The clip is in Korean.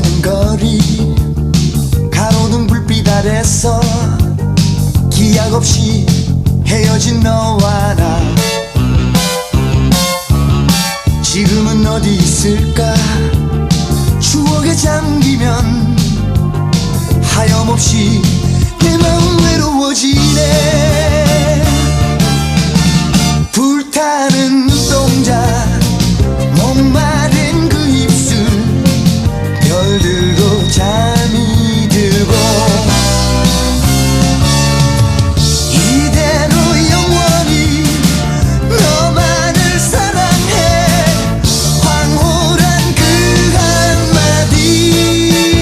는 거리. 가로등 불빛 아래서 기약 없이 헤어진 너와 나. 지금은 어디 있을까? 추억에 잠기면 하염없이